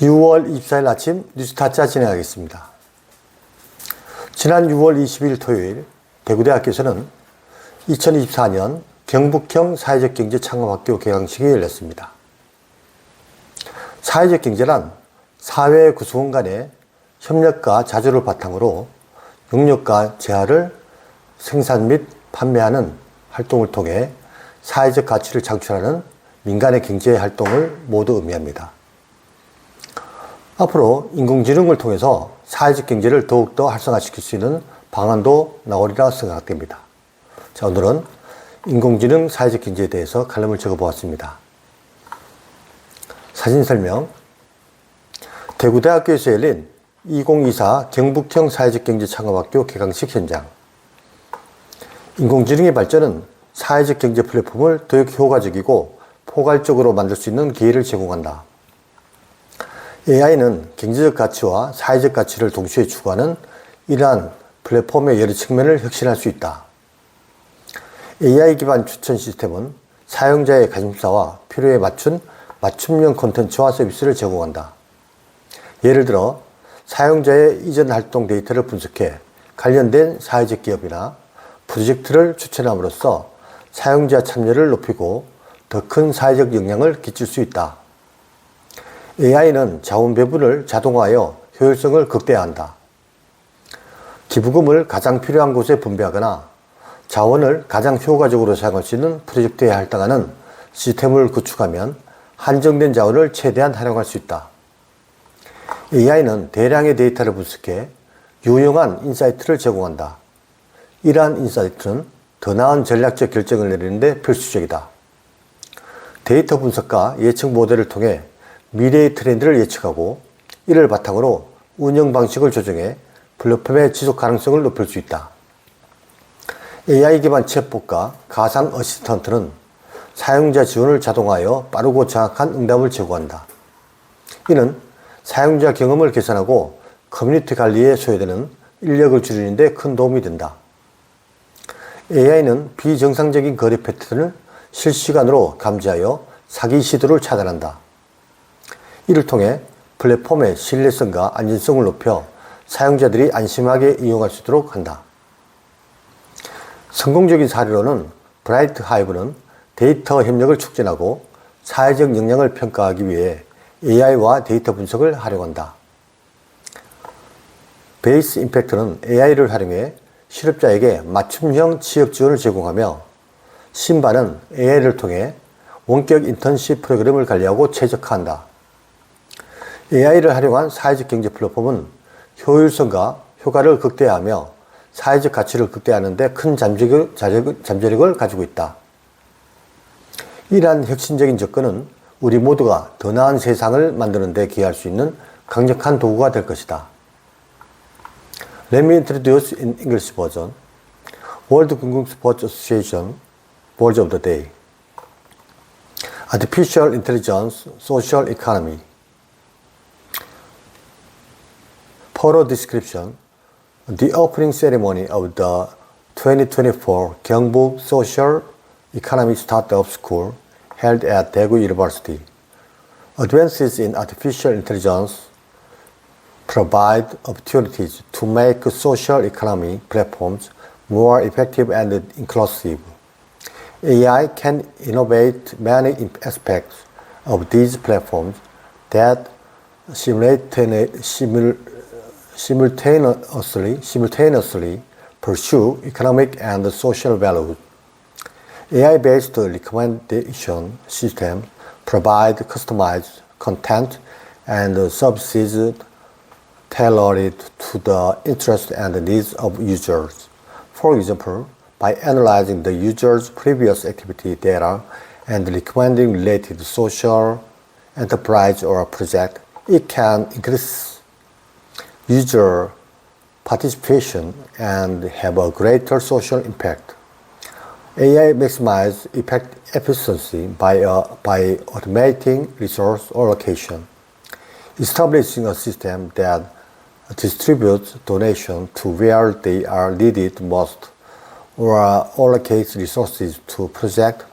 6월 24일 아침 뉴스타짜 진행하겠습니다. 지난 6월 20일 토요일 대구대학교에서는 2024년 경북형 사회적 경제 창업학교 개강식이 열렸습니다. 사회적 경제란 사회 구성원 간의 협력과 자주를 바탕으로 용역과 재화를 생산 및 판매하는 활동을 통해 사회적 가치를 창출하는 민간의 경제 활동을 모두 의미합니다. 앞으로 인공지능을 통해서 사회적 경제를 더욱더 활성화시킬 수 있는 방안도 나오리라 생각됩니다. 자, 오늘은 인공지능 사회적 경제에 대해서 칼럼을 적어 보았습니다. 사진 설명. 대구대학교에서 열린 2024 경북형 사회적 경제 창업학교 개강식 현장. 인공지능의 발전은 사회적 경제 플랫폼을 더욱 효과적이고 포괄적으로 만들 수 있는 기회를 제공한다. AI는 경제적 가치와 사회적 가치를 동시에 추구하는 이러한 플랫폼의 여러 측면을 혁신할 수 있다. AI 기반 추천 시스템은 사용자의 관심사와 필요에 맞춘 맞춤형 콘텐츠와 서비스를 제공한다. 예를 들어 사용자의 이전 활동 데이터를 분석해 관련된 사회적 기업이나 프로젝트를 추천함으로써 사용자 참여를 높이고 더 큰 사회적 영향을 끼칠 수 있다. AI는 자원 배분을 자동화하여 효율성을 극대화한다. 기부금을 가장 필요한 곳에 분배하거나 자원을 가장 효과적으로 사용할 수 있는 프로젝트에 할당하는 시스템을 구축하면 한정된 자원을 최대한 활용할 수 있다. AI는 대량의 데이터를 분석해 유용한 인사이트를 제공한다. 이러한 인사이트는 더 나은 전략적 결정을 내리는데 필수적이다. 데이터 분석과 예측 모델을 통해 미래의 트렌드를 예측하고 이를 바탕으로 운영 방식을 조정해 플랫폼의 지속 가능성을 높일 수 있다. AI 기반 챗봇과 가상 어시스턴트는 사용자 지원을 자동화하여 빠르고 정확한 응답을 제공한다. 이는 사용자 경험을 개선하고 커뮤니티 관리에 소요되는 인력을 줄이는 데 큰 도움이 된다. AI는 비정상적인 거래 패턴을 실시간으로 감지하여 사기 시도를 차단한다. 이를 통해 플랫폼의 신뢰성과 안전성을 높여 사용자들이 안심하게 이용할 수 있도록 한다. 성공적인 사례로는 브라이트 하이브는 데이터 협력을 촉진하고 사회적 역량을 평가하기 위해 AI와 데이터 분석을 활용한다. 베이스 임팩트는 AI를 활용해 실업자에게 맞춤형 취업 지원을 제공하며 신반은 AI를 통해 원격 인턴십 프로그램을 관리하고 최적화한다. AI를 활용한 사회적 경제 플랫폼은 효율성과 효과를 극대화하며 사회적 가치를 극대화하는 데큰 잠재력을 가지고 있다. 이러한 혁신적인 접근은 우리 모두가 더 나은 세상을 만드는 데 기여할 수 있는 강력한 도구가 될 것이다. Let me introduce in English version World Gungung Sports Association Words of the Day Artificial Intelligence Social Economy Photo description The opening ceremony of the 2024 Gyeongbuk Social Economy Startup School held at Daegu University. Advances in artificial intelligence provide opportunities to make social economy platforms more effective and inclusive. AI can innovate many aspects of these platforms that simultaneously, simultaneously pursue economic and social values. AI-based recommendation system provide customized content and services tailored to the interests and needs of users. For example, by analyzing the user's previous activity data and recommending related social, enterprise, or project, it can increase user participation and have a greater social impact. AI maximizes effect efficiency by, uh, by automating resource allocation, establishing a system that distributes donations to where they are needed most, or allocates resources to projects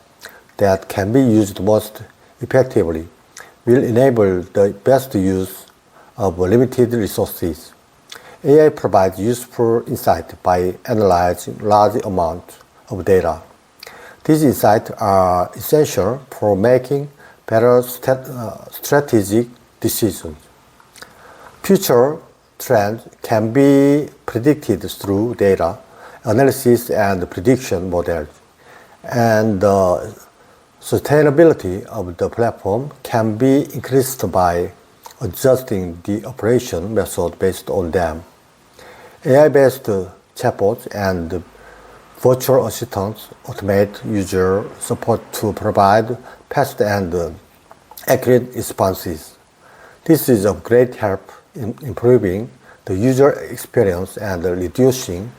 that can be used most effectively. will enable the best use of limited resources. AI provides useful insight by analyzing large amounts of data. These insights are essential for making better uh, strategic decisions. Future trends can be predicted through data analysis and prediction models, and the sustainability of the platform can be increased by adjusting the operation method based on them. AI-based chatbots and virtual assistants automate user support to provide fast and accurate responses. This is of great help in improving the user experience and reducing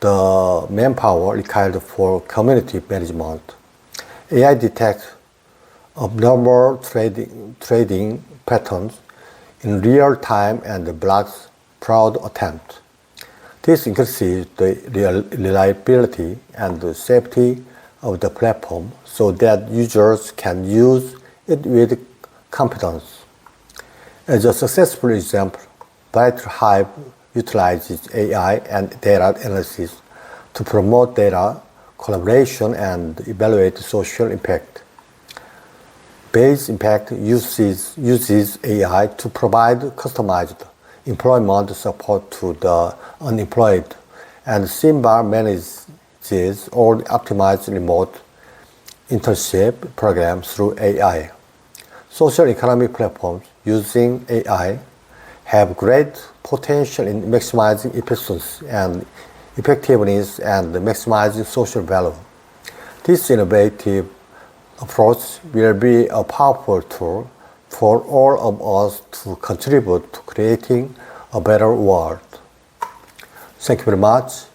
the manpower required for community management. AI detects abnormal trading, trading patterns in real time and blocks fraud attempts. This increases the reliability and the safety of the platform so that users can use it with confidence. As a successful example, Bright Hive utilizes AI and data analysis to promote data collaboration and evaluate social impact. Base Impact uses, uses AI to provide customized employment support to the unemployed, and Simba manages all optimized remote internship programs through AI. Social economic platforms using AI have great potential in maximizing efficiency and effectiveness and maximizing social value. This innovative approach will be a powerful tool for all of us to contribute to creating a better world. Thank you very much.